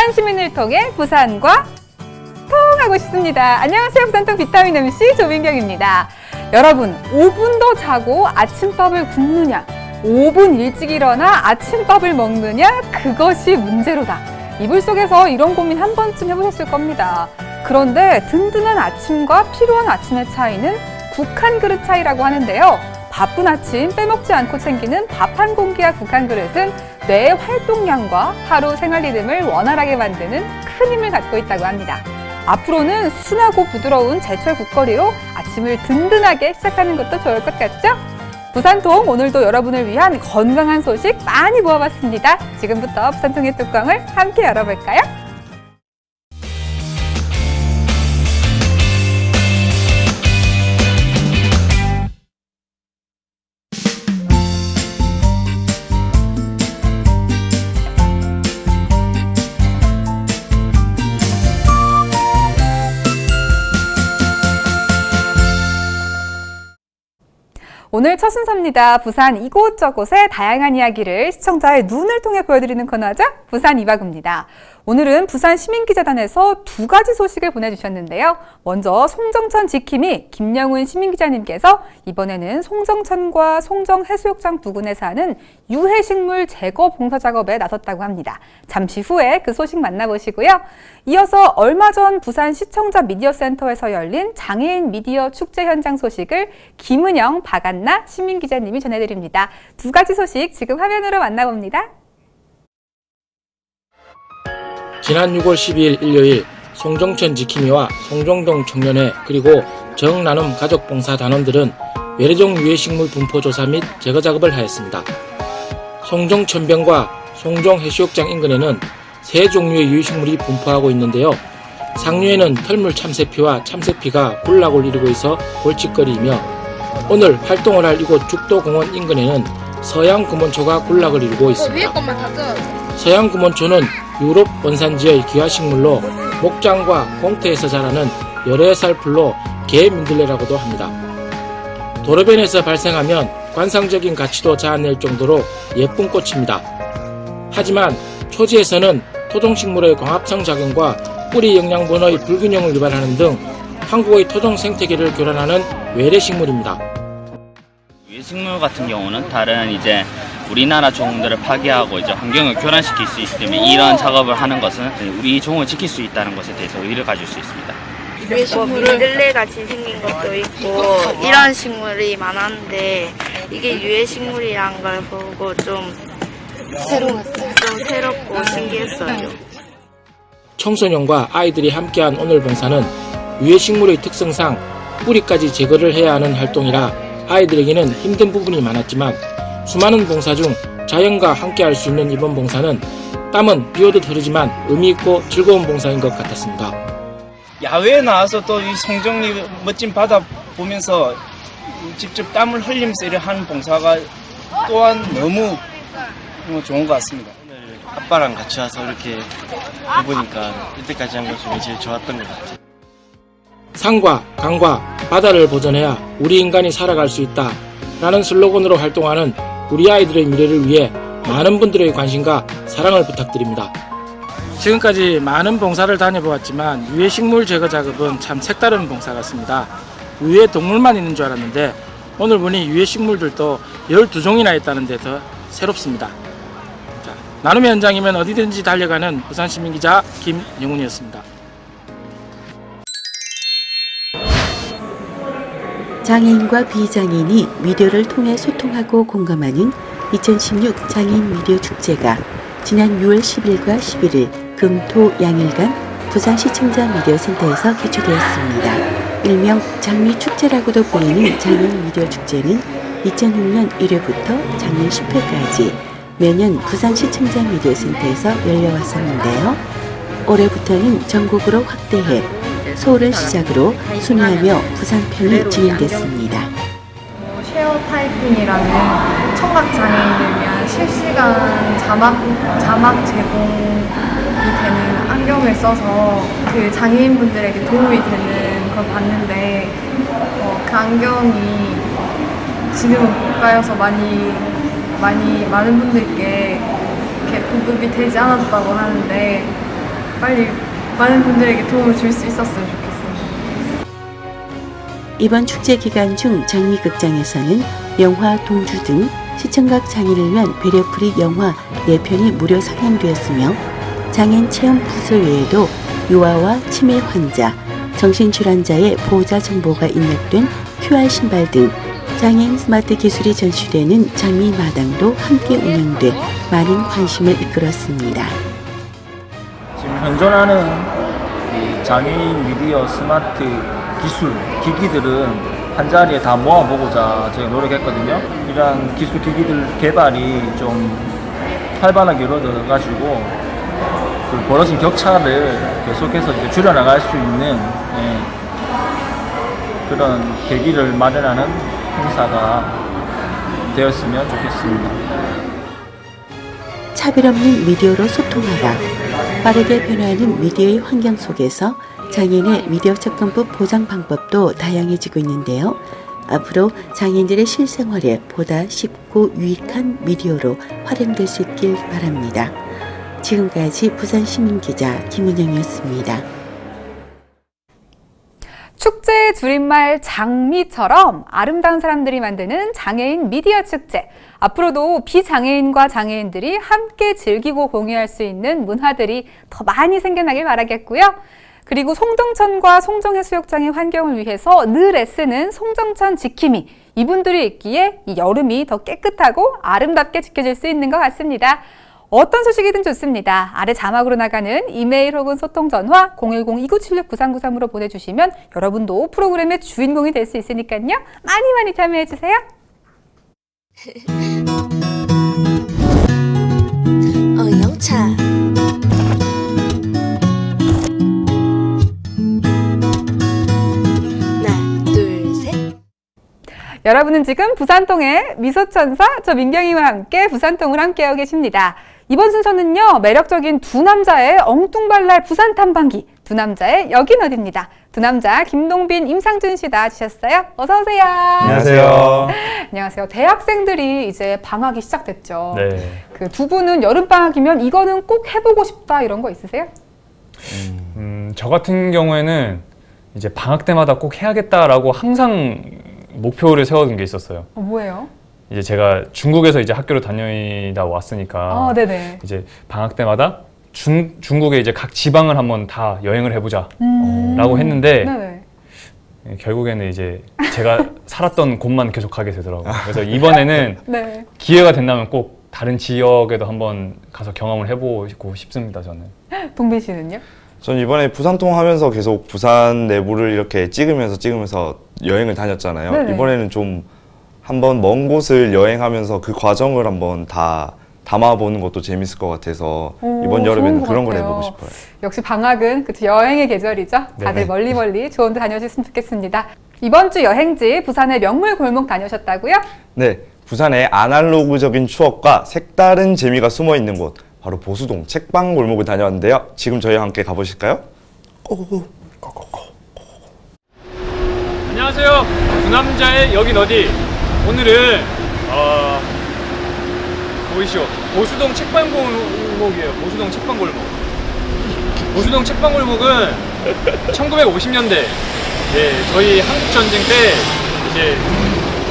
부산 시민을 통해 부산과 통하고 싶습니다. 안녕하세요. 부산통 비타민 MC 조민경입니다. 여러분, 5분 더 자고 아침밥을 굶느냐, 5분 일찍 일어나 아침밥을 먹느냐, 그것이 문제로다. 이불 속에서 이런 고민 한 번쯤 해보셨을 겁니다. 그런데 든든한 아침과 필요한 아침의 차이는 국한 그릇 차이라고 하는데요. 바쁜 아침 빼먹지 않고 챙기는 밥 한 공기와 국 한 그릇은 뇌의 활동량과 하루 생활 리듬을 원활하게 만드는 큰 힘을 갖고 있다고 합니다. 앞으로는 순하고 부드러운 제철 국거리로 아침을 든든하게 시작하는 것도 좋을 것 같죠? 부산통 오늘도 여러분을 위한 건강한 소식 많이 모아봤습니다. 지금부터 부산통의 뚜껑을 함께 열어볼까요? 오늘 첫 순서입니다. 부산 이곳저곳의 다양한 이야기를 시청자의 눈을 통해 보여드리는 코너죠. 부산 이바구입니다. 오늘은 부산 시민기자단에서 두 가지 소식을 보내주셨는데요. 먼저 송정천 지킴이 김영훈 시민기자님께서 이번에는 송정천과 송정해수욕장 부근에서 하는 유해식물 제거 봉사 작업에 나섰다고 합니다. 잠시 후에 그 소식 만나보시고요. 이어서 얼마 전 부산 시청자 미디어센터에서 열린 장애인 미디어 축제 현장 소식을 김은영, 박안나 시민기자님이 전해드립니다. 두 가지 소식 지금 화면으로 만나봅니다. 지난 6월 12일 일요일 송정천 지킴이와 송정동 청년회 그리고 정나눔 가족봉사 단원들은 외래종 유해식물 분포 조사 및 제거 작업을 하였습니다. 송정천병과 송정 해수욕장 인근에는 세 종류의 유해식물이 분포하고 있는데요. 상류에는 털물 참새피와 참새피가 군락을 이루고 있어 골칫거리이며 오늘 활동을 할 이곳 죽도공원 인근에는 서양 구몬초가 군락을 이루고 있습니다. 서양 구몬초는 유럽 원산지의 귀화식물로 목장과 공터에서 자라는 여러 살 풀로 개민들레라고도 합니다. 도로변에서 발생하면 관상적인 가치도 자아낼 정도로 예쁜 꽃입니다. 하지만 초지에서는 토종식물의 광합성 작용과 뿌리 영양분의 불균형을 유발하는 등 한국의 토종 생태계를 교란하는 외래식물입니다. 유해식물 같은 경우는 다른 이제 우리나라 종들을 파괴하고 이제 환경을 교란시킬 수 있기 때문에 이런 작업을 하는 것은 우리 종을 지킬 수 있다는 것에 대해서 의의를 가질 수 있습니다. 뭐 민들레 같이 생긴 것도 있고 이런 식물이 많았는데 이게 유해 식물이란 걸 보고 좀 새로웠어요. 좀 새롭고 신기했어요. 청소년과 아이들이 함께한 오늘 봉사는 유해식물의 특성상 뿌리까지 제거를 해야 하는 활동이라 아이들에게는 힘든 부분이 많았지만 수많은 봉사 중 자연과 함께 할 수 있는 이번 봉사는 땀은 비오듯 흐르지만 의미 있고 즐거운 봉사인 것 같았습니다. 야외에 나와서 또 이 송정리 멋진 바다 보면서 직접 땀을 흘리면서 이렇게 하는 봉사가 또한 너무 좋은 것 같습니다. 오늘 아빠랑 같이 와서 이렇게 해보니까 이때까지 한 것 중에 제일 좋았던 것 같아요. 산과 강과 바다를 보존해야 우리 인간이 살아갈 수 있다 라는 슬로건으로 활동하는 우리 아이들의 미래를 위해 많은 분들의 관심과 사랑을 부탁드립니다. 지금까지 많은 봉사를 다녀보았지만 유해 식물 제거 작업은 참 색다른 봉사 같습니다. 위에 동물만 있는 줄 알았는데 오늘 보니 유해 식물들도 12종이나 있다는 데 더 새롭습니다. 자, 나눔의 현장이면 어디든지 달려가는 부산시민기자 김영훈이었습니다. 장애인과 비장애인이 미디어를 통해 소통하고 공감하는 2016 장애인 미디어 축제가 지난 6월 10일과 11일 금토 양일간 부산 시 청자 미디어 센터에서 개최되었습니다. 일명 장미 축제라고도 불리는 장애인 미디어 축제는 2006년 1회부터 작년 10회까지 매년 부산 시 청자 미디어 센터에서 열려왔었는데요. 올해부터는 전국으로 확대해 서울을 시작으로 순회하며 부산 편이 진행됐습니다. 쉐어 타이핑이라는 청각 장애인을 위한 실시간 자막 자막 제공이 되는 안경을 써서 그 장애인분들에게 도움이 되는 걸 봤는데 어, 그 안경이 지금은 고가여서 많이 많이 많은 분들께 이렇게 보급이 되지 않았다고 하는데 빨리 많은 분들에게 도움을 줄 수 있었으면 좋겠습니다. 이번 축제 기간 중 장미극장에서는 영화 동주 등 시청각 장애를 위한 배려풀이 영화 4편이 무료 상영되었으며 장애인 체험 부서 외에도 유아와 치매 환자, 정신질환자의 보호자 정보가 입력된 QR 신발 등 장애인 스마트 기술이 전시되는 장미 마당도 함께 운영돼 많은 관심을 이끌었습니다. 지금 현존하는 이 장애인 미디어 스마트 기술 기기들은 한 자리에 다 모아보고자 저희가 노력했거든요. 이러한 기술 기기들 개발이 좀 활발하게 이루어져가지고 그 벌어진 격차를 계속해서 이제 줄여나갈 수 있는 예, 그런 계기를 마련하는 행사가 되었으면 좋겠습니다. 차별 없는 미디어로 소통하라. 빠르게 변화하는 미디어의 환경 속에서 장애인의 미디어 접근법 보장 방법도 다양해지고 있는데요. 앞으로 장애인들의 실생활에 보다 쉽고 유익한 미디어로 활용될 수 있길 바랍니다. 지금까지 부산시민기자 김은영이었습니다. 줄임말 장미처럼 아름다운 사람들이 만드는 장애인 미디어 축제. 앞으로도 비장애인과 장애인들이 함께 즐기고 공유할 수 있는 문화들이 더 많이 생겨나길 바라겠고요. 그리고 송정천과 송정해 수욕장의 환경을 위해서 늘 애쓰는 송정천 지킴이 이분들이 있기에 이 여름이 더 깨끗하고 아름답게 지켜질 수 있는 것 같습니다. 어떤 소식이든 좋습니다. 아래 자막으로 나가는 이메일 혹은 소통 전화 010-2976-9393으로 보내주시면 여러분도 프로그램의 주인공이 될 수 있으니까요. 많이 많이 참여해주세요. 어, 영차. 하나, 둘, 셋. 여러분은 지금 부산통의 미소천사 저 민경이와 함께 부산통을 함께하고 계십니다. 이번 순서는요 매력적인 두 남자의 엉뚱발랄 부산 탐방기 두 남자의 여긴 어디입니다. 두 남자 김동빈 임상준 씨 나와주셨어요. 어서 오세요. 안녕하세요. 안녕하세요. 대학생들이 이제 방학이 시작됐죠. 네. 그 두 분은 여름 방학이면 이거는 꼭 해보고 싶다 이런 거 있으세요? 음, 저 같은 경우에는 이제 방학 때마다 꼭 해야겠다라고 항상 목표를 세워둔 게 있었어요. 어, 뭐예요? 이제 제가 중국에서 이제 학교를 다니다 왔으니까 아, 네네. 이제 방학 때마다 중, 중국의 이제 각 지방을 한번 다 여행을 해보자 음. 라고 했는데 네네. 예, 결국에는 이제 제가 살았던 곳만 계속 가게 되더라고요. 그래서 이번에는 네. 기회가 된다면 꼭 다른 지역에도 한번 가서 경험을 해보고 싶습니다, 저는. 동빈 씨는요? 전 이번에 부산 통 하면서 계속 부산 내부를 이렇게 찍으면서 찍으면서 여행을 다녔잖아요. 네네. 이번에는 좀 한번 먼 곳을 여행하면서 그 과정을 한번 다 담아보는 것도 재밌을 것 같아서 오, 이번 여름에는 것 그런 걸. 해보고 싶어요. 역시 방학은 그쵸 여행의 계절이죠. 다들 네네. 멀리 멀리 좋은 데 다녀오셨으면 좋겠습니다. 이번 주 여행지 부산의 명물 골목 다녀오셨다고요? 네, 부산의 아날로그적인 추억과 색다른 재미가 숨어 있는 곳 바로 보수동 책방 골목을 다녀왔는데요. 지금 저희와 함께 가보실까요? 고고고. 안녕하세요. 두 남자의 여긴 어디? 오늘은 어, 보이시오. 보수동 책방골목이에요. 보수동 책방골목. 보수동 책방골목은 1950년대 예, 저희 한국 전쟁 때 이제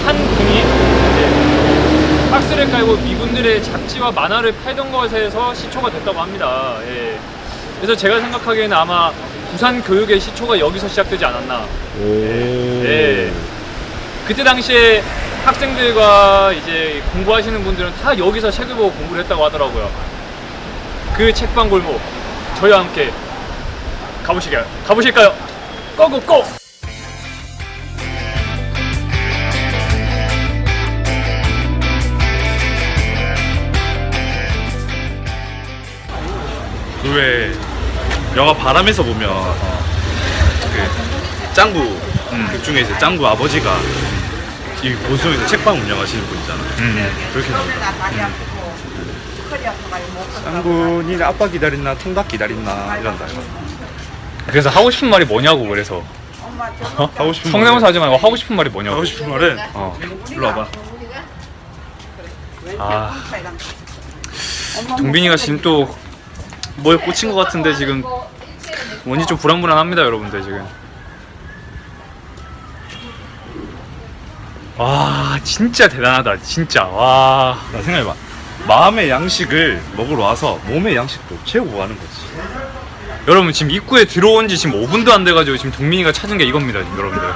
한 군이 이제 박스를 깔고 미군들의 잡지와 만화를 팔던 것에서 시초가 됐다고 합니다. 예. 그래서 제가 생각하기에는 아마 부산 교육의 시초가 여기서 시작되지 않았나. 예. 그때 당시에 학생들과 이제 공부하시는 분들은 다 여기서 책을 보고 공부를 했다고 하더라고요. 그 책방 골목 저희와 함께 가보실까요? 가보실까요? 고고고! 그왜 영화 바람에서 보면 그 짱구 극 중에 이제 짱구 아버지가 이 보수동에서 책방 운영하시는 분이잖아. 그렇게 나온다. 짱구 니네. 아빠 기다린나 통닭 기다린나 이런다. 그래서 하고 싶은 말이 뭐냐고 그래서. 어? 하고 싶은 성대모사 하지 말고 하고 싶은 말이 뭐냐고. 하고 싶은 말은 어. 일로 와봐. 아. 동빈이가 지금 또 뭐에 꽂힌 것 같은데 지금. 뭔지 좀 불안불안합니다 여러분들 지금 와 진짜 대단하다 진짜 와 나 생각해봐. 마음의 양식을 먹으러 와서 몸의 양식도 채우고 가는 거지. 여러분 지금 입구에 들어온 지 지금 5분도 안 돼가지고 지금 동민이가 찾은 게 이겁니다 지금 여러분들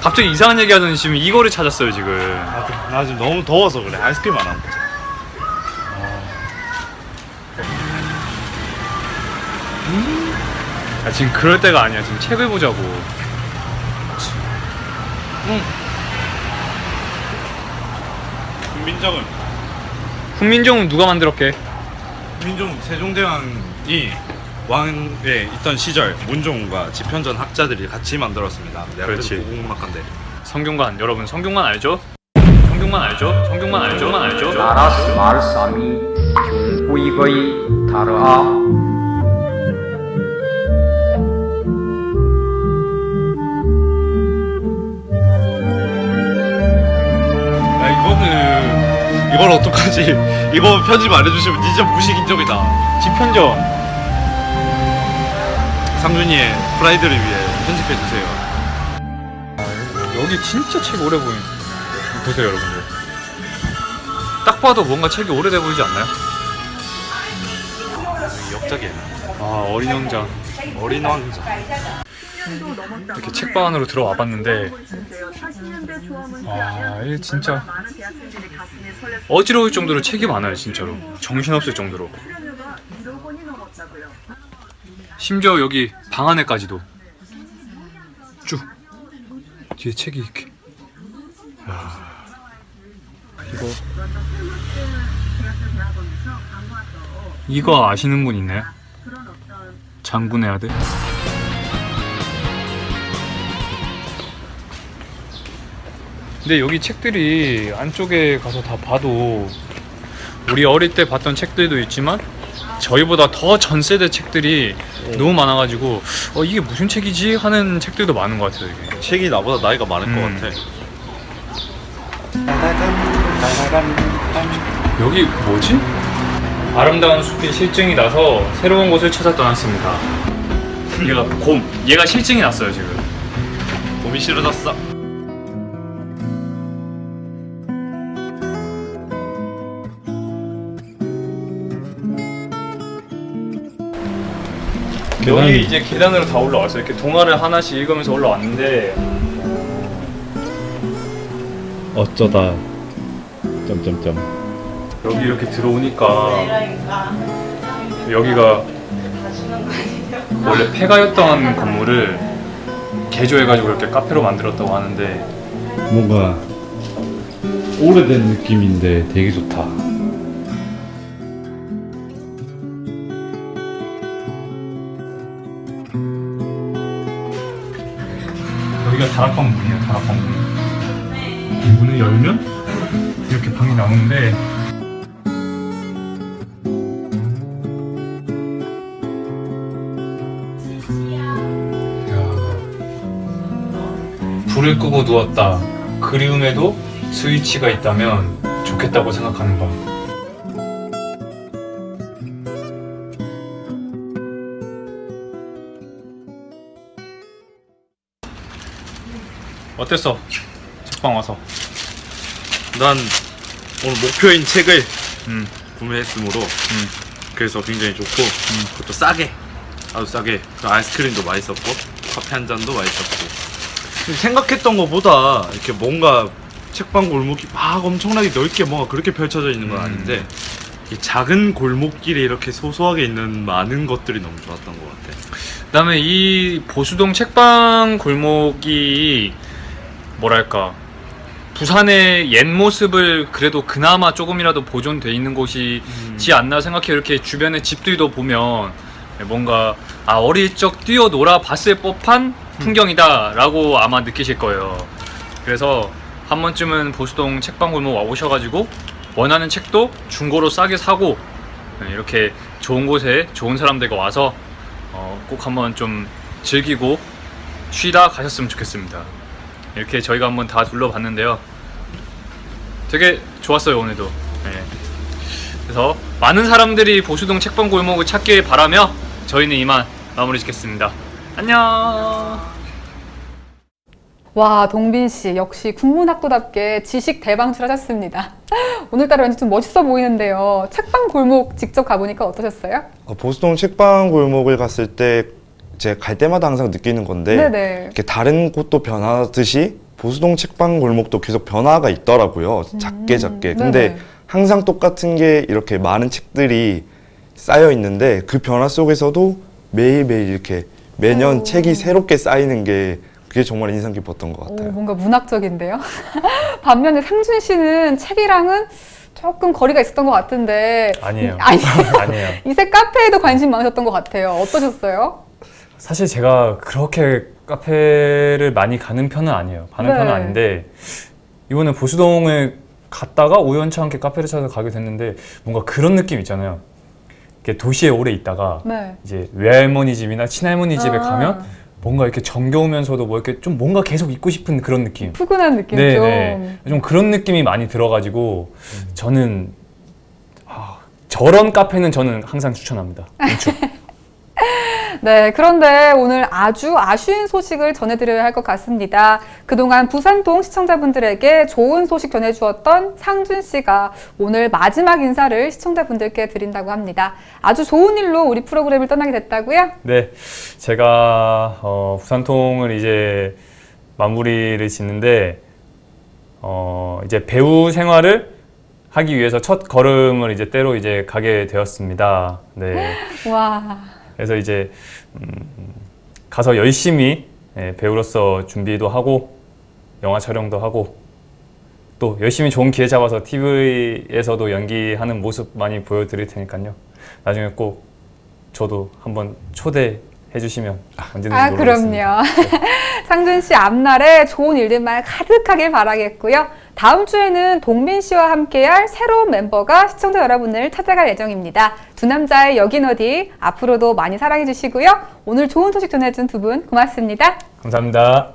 갑자기 이상한 얘기 하더니 지금 이거를 찾았어요 지금 나 지금 너무 더워서 그래. 아이스크림 안 먹자. 야, 지금 그럴 때가 아니야 지금 책을 보자고 국민정음. 훈민정음 누가 만들었게? 국민정음 세종대왕이 왕에 있던 시절 문종과 집현전 학자들이 같이 만들었습니다. 내가 그렇지. 고공막한데. 성균관 여러분 성균관 알죠? 성균관 알죠? 성균관 알죠? 알죠? 나라스 말삼이 중부익의 다르하 어떡하지? 이거 편집 안 해주시면 진짜 무식인적이다. 집현전 상준이의 프라이드를 위해 편집해 주세요. 여기 진짜 책 오래 보인 보세요 여러분들 딱 봐도 뭔가 책이 오래돼 보이지 않나요? 역작이야. 아 어린 왕자 어린 왕자 이렇게 책방 안으로 들어와 봤는데 아 이게 진짜 어지러울 정도로 책이 많아요 진짜로. 정신없을 정도로. 심지어 여기 방 안에까지도. 쭉. 뒤에 책이 이렇게. 야, 이거. 이거 아시는 분 있나요? 장군의 아들? 근데 여기 책들이 안쪽에 가서 다 봐도 우리 어릴 때 봤던 책들도 있지만 저희보다 더 전 세대 책들이 너무 많아가지고 어 이게 무슨 책이지 하는 책들도 많은 것 같아요. 이게. 책이 나보다 나이가 많을 것 음. 같아. 여기 뭐지? 아름다운 숲이 실증이 나서 새로운 곳을 찾아 떠났습니다. 얘가 곰. 얘가 실증이 났어요 지금. 곰이 싫어졌어. 여기 이제 계단으로 다 올라왔어요. 이렇게 동화를 하나씩 읽으면서 올라왔는데 어쩌다 점점점 여기 이렇게 들어오니까 여기가 원래 폐가였던 건물을 개조해가지고 이렇게 카페로 만들었다고 하는데 뭔가 오래된 느낌인데 되게 좋다. 여기가 다락방 문이에요. 다락방 문. 이 문을 열면 이렇게 방이 나오는데 야, 불을 끄고 누웠다. 그리움에도 스위치가 있다면 좋겠다고 생각하는 밤. 어땠어? 책방 와서. 난 오늘 목표인 책을 음. 구매했으므로 그래서 굉장히 좋고 그것도 싸게 아주 싸게 그 아이스크림도 맛있었고 커피 한 잔도 맛있었고 생각했던 것보다 이렇게 뭔가 책방 골목이 막 엄청나게 넓게 뭐가 그렇게 펼쳐져 있는 건 아닌데 이 작은 골목길에 이렇게 소소하게 있는 많은 것들이 너무 좋았던 것 같아. 그다음에 이 보수동 책방 골목이 뭐랄까 부산의 옛 모습을 그래도 그나마 조금이라도 보존돼 있는 곳이지 않나 생각해 요 이렇게 주변에 집들도 보면 뭔가 아 어릴 적 뛰어놀아 봤을 법한 풍경이다라고 아마 느끼실 거예요. 그래서 한 번쯤은 보수동 책방 골목 와 오셔가지고 원하는 책도 중고로 싸게 사고 네, 이렇게 좋은 곳에 좋은 사람들과 와서 어, 꼭 한번 좀 즐기고 쉬다 가셨으면 좋겠습니다. 이렇게 저희가 한번 다 둘러봤는데요. 되게 좋았어요 오늘도. 네. 그래서 많은 사람들이 보수동 책방 골목을 찾길 바라며 저희는 이만 마무리 짓겠습니다. 안녕. 와, 동빈 씨 역시 국문학도답게 지식 대방출 하셨습니다. 오늘따라 왠지 좀 멋있어 보이는데요. 책방 골목 직접 가보니까 어떠셨어요? 어, 보수동 책방 골목을 갔을 때 제가 갈 때마다 항상 느끼는 건데 네네. 이렇게 다른 곳도 변하듯이 보수동 책방 골목도 계속 변화가 있더라고요. 작게 작게. 근데 네네. 항상 똑같은 게 이렇게 많은 책들이 쌓여 있는데 그 변화 속에서도 매일매일 이렇게 매년 책이 새롭게 쌓이는 게 그게 정말 인상 깊었던 것 같아요. 오, 뭔가 문학적인데요. 반면에 상준 씨는 책이랑은 조금 거리가 있었던 것 같은데 아니에요. 아니, 아니에요. 이색 카페에도 관심 많으셨던 것 같아요. 어떠셨어요? 사실 제가 그렇게 카페를 많이 가는 편은 아니에요. 가는 네. 편은 아닌데 이번에 보수동을 갔다가 우연치 않게 카페를 찾아서 가게 됐는데 뭔가 그런 느낌 있잖아요. 이렇게 도시에 오래 있다가 네. 이제 외할머니 집이나 친할머니 집에 아. 가면 뭔가 이렇게 정겨우면서도 뭐 이렇게 좀 뭔가 계속 있고 싶은 그런 느낌. 푸근한 느낌 네, 좀. 네. 좀 그런 느낌이 많이 들어가지고 저는 아, 저런 카페는 저는 항상 추천합니다. 네, 그런데 오늘 아주 아쉬운 소식을 전해드려야 할 것 같습니다. 그동안 부산동 시청자분들에게 좋은 소식 전해주었던 상준 씨가 오늘 마지막 인사를 시청자분들께 드린다고 합니다. 아주 좋은 일로 우리 프로그램을 떠나게 됐다고요? 네, 제가 어, 부산통을 이제 마무리를 짓는데 어, 이제 배우 생활을 하기 위해서 첫 걸음을 이제 때로 이제 가게 되었습니다. 네. 와. 그래서 이제 음, 가서 열심히 예, 배우로서 준비도 하고 영화 촬영도 하고 또 열심히 좋은 기회 잡아서 TV에서도 연기하는 모습 많이 보여드릴 테니까요. 나중에 꼭 저도 한번 초대해 주시면 언제든지 아. 그럼요. 상준 씨 앞날에 좋은 일들만 가득하길 바라겠고요. 다음 주에는 동민 씨와 함께할 새로운 멤버가 시청자 여러분을 찾아갈 예정입니다. 두 남자의 여긴 어디 앞으로도 많이 사랑해 주시고요. 오늘 좋은 소식 전해준 두 분 고맙습니다. 감사합니다.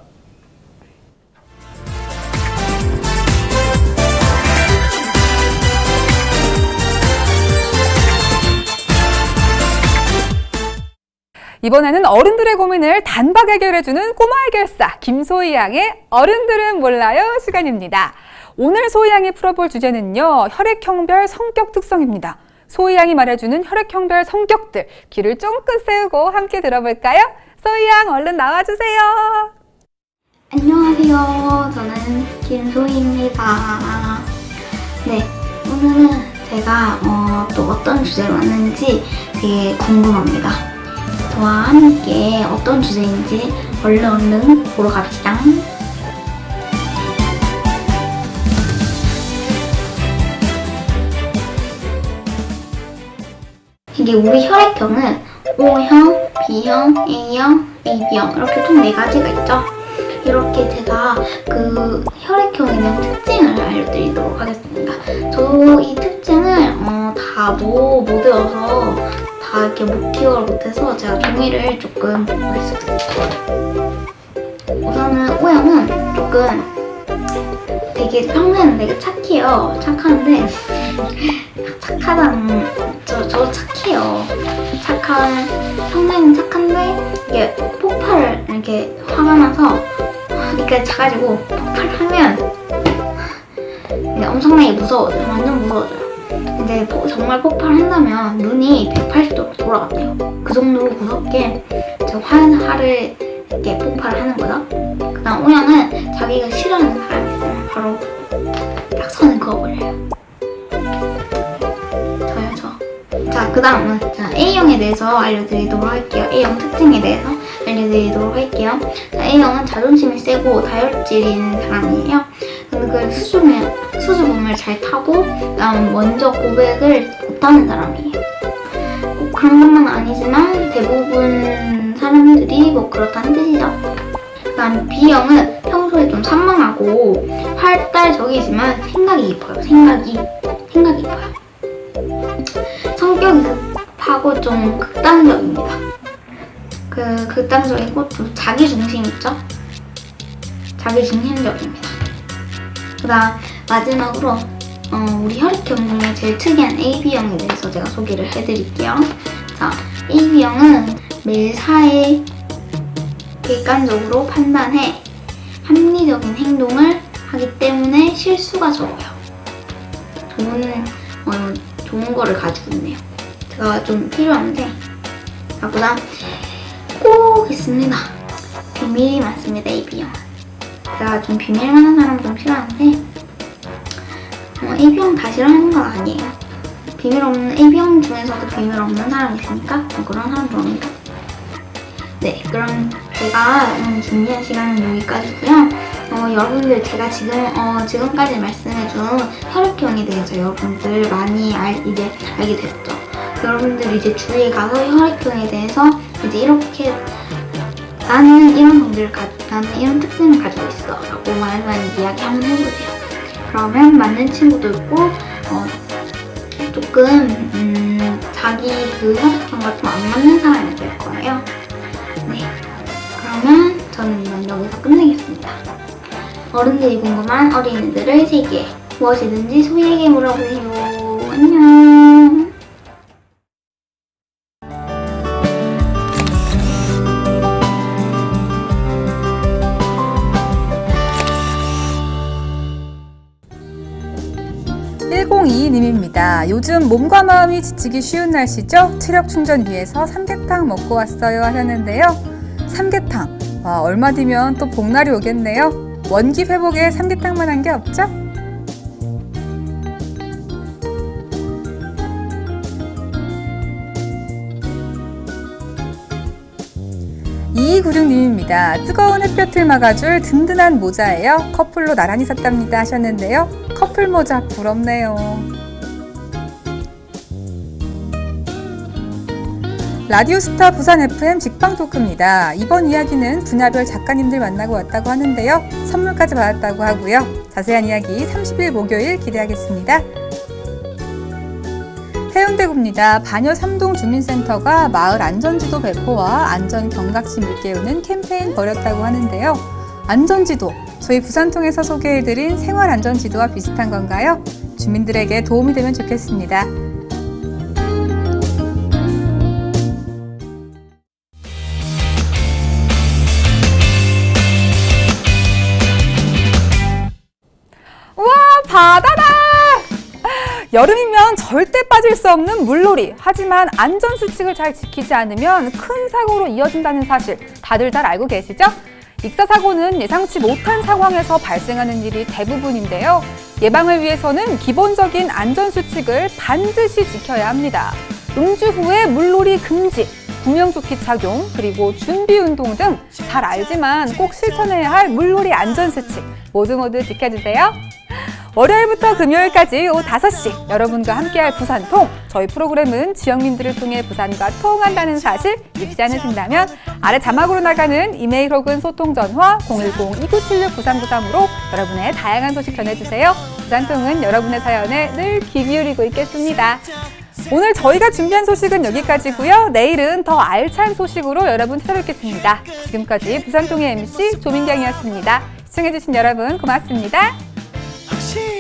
이번에는 어른들의 고민을 단박 해결해주는 꼬마 해결사 김소희 양의 어른들은 몰라요 시간입니다. 오늘 소희 양이 풀어볼 주제는요 혈액형별 성격 특성입니다. 소희 양이 말해주는 혈액형별 성격들 귀를 쫑긋 세우고 함께 들어볼까요? 소희 양 얼른 나와주세요. 안녕하세요. 저는 김소희입니다. 네, 오늘은 제가 어, 또 어떤 주제로 왔는지 되게 궁금합니다. 저와 함께 어떤 주제인지 얼른 얼른 보러 갑시다. 이게 우리 혈액형은 O형, B형, A형, AB형 이렇게 총 네 가지가 있죠. 이렇게 제가 그 혈액형에 대한 특징을 알려드리도록 하겠습니다. 저 이 특징을 어, 다못 못 외워서 다 이렇게 못 기억을 못해서 제가 종이를 조금 보겠습니다. 우선은 O형은 조금 되게 평소에는 되게 착해요. 착한데 착하다는 저, 저 착해요. 착한 평소에는 착한데 이게 폭발을 이렇게 화가 나서 이렇게 차가지고 폭발하면 엄청나게 무서워져요. 완전 무서워져요. 근데 포- 정말 폭발한다면 눈이 180도로 돌아간대요. 그 정도로 무섭게 저 화, 화를 이렇게 폭발하는 거죠. 그 다음 오형은 자기가 싫어하는 사람이 있으면 바로 딱 선을 그어버려요. 그 다음은 A형에 대해서 알려드리도록 할게요. A형 특징에 대해서 알려드리도록 할게요. 자, A형은 자존심이 세고 다혈질인 사람이에요. 근데 그 수줍음을, 수줍음을 잘 타고, 그다음 먼저 고백을 못하는 사람이에요. 꼭 그런 것만 아니지만 대부분 사람들이 뭐 그렇다는 뜻이죠. 그다음 B형은 평소에 좀 산만하고 활달적이지만 생각이 깊어요. 생각이 생각이 깊어요. 성격이 급하고 좀 극단적입니다. 그 극단적이고 좀 자기 중심 있죠? 자기 중심적입니다. 그 다음 마지막으로 어, 우리 혈액형 중에 제일 특이한 AB형에 대해서 제가 소개를 해드릴게요. 자, AB형은 매일 사회 객관적으로 판단해 합리적인 행동을 하기 때문에 실수가 적어요. 좋은, 어, 좋은 거를 가지고 있네요. 제가 좀 필요한데. 다음, 꼭 있습니다. 비밀이 많습니다, AB형. 제가 좀 비밀 많은 사람 좀 필요한데, 어, AB형 다 싫어하는 건 아니에요. 비밀 없는, AB형 중에서도 비밀 없는 사람이 있으니까 어, 그런 사람 좋아합니다. 네, 그럼 제가 오늘 준비한 시간은 여기까지고요. 어, 여러분들 제가 지금 어, 지금까지 말씀해준 혈액형에 대해서 여러분들 많이 알, 이제 알게 됐죠. 여러분들 이제 주위에 가서 혈액형에 대해서 이제 이렇게 나는 이런 성질을 가, 나는 이런 특징을 가지고 있어 라고 말하는 이야기 한번 해보세요. 그러면 맞는 친구도 있고 어, 조금 음, 자기 그 혈액형과 좀 안 맞는 사람이 될 거예요. 네, 그러면 저는 이만 여기서 끝내겠습니다. 어른들이 궁금한 어린이들의 세계 무엇이든지 소희에게 물어보세요. 안녕. 님입니다. 요즘 몸과 마음이 지치기 쉬운 날씨죠? 체력 충전 위해서 삼계탕 먹고 왔어요 하셨는데요. 삼계탕, 와, 얼마 뒤면 또 복날이 오겠네요. 원기 회복에 삼계탕만 한 게 없죠? 이구룡님입니다. 뜨거운 햇볕을 막아줄 든든한 모자예요. 커플로 나란히 샀답니다 하셨는데요. 커플 모자 부럽네요. 라디오스타 부산 FM 직방 토크입니다. 이번 이야기는 분야별 작가님들 만나고 왔다고 하는데요. 선물까지 받았다고 하고요. 자세한 이야기 30일 목요일 기대하겠습니다. 해운대구입니다. 반여 삼동 주민센터가 마을 안전지도 배포와 안전 경각심을 깨우는 캠페인 벌였다고 하는데요. 안전지도, 저희 부산통에서 소개해드린 생활안전지도와 비슷한 건가요? 주민들에게 도움이 되면 좋겠습니다. 여름이면 절대 빠질 수 없는 물놀이. 하지만 안전수칙을 잘 지키지 않으면 큰 사고로 이어진다는 사실 다들 잘 알고 계시죠? 익사사고는 예상치 못한 상황에서 발생하는 일이 대부분인데요. 예방을 위해서는 기본적인 안전수칙을 반드시 지켜야 합니다. 음주 후에 물놀이 금지, 구명조끼 착용, 그리고 준비운동 등 잘 알지만 꼭 실천해야 할 물놀이 안전수칙 모두 모두 지켜주세요. 월요일부터 금요일까지 오후 5시 여러분과 함께할 부산통 저희 프로그램은 지역민들을 통해 부산과 통한다는 사실 잊지 않으신다면 아래 자막으로 나가는 이메일 혹은 소통 전화 010-2976-9393으로 여러분의 다양한 소식 전해주세요. 부산통은 여러분의 사연에 늘 귀 기울이고 있겠습니다. 오늘 저희가 준비한 소식은 여기까지고요. 내일은 더 알찬 소식으로 여러분 찾아뵙겠습니다. 지금까지 부산통의 MC 조민경이었습니다. 시청해주신 여러분 고맙습니다. 好幸。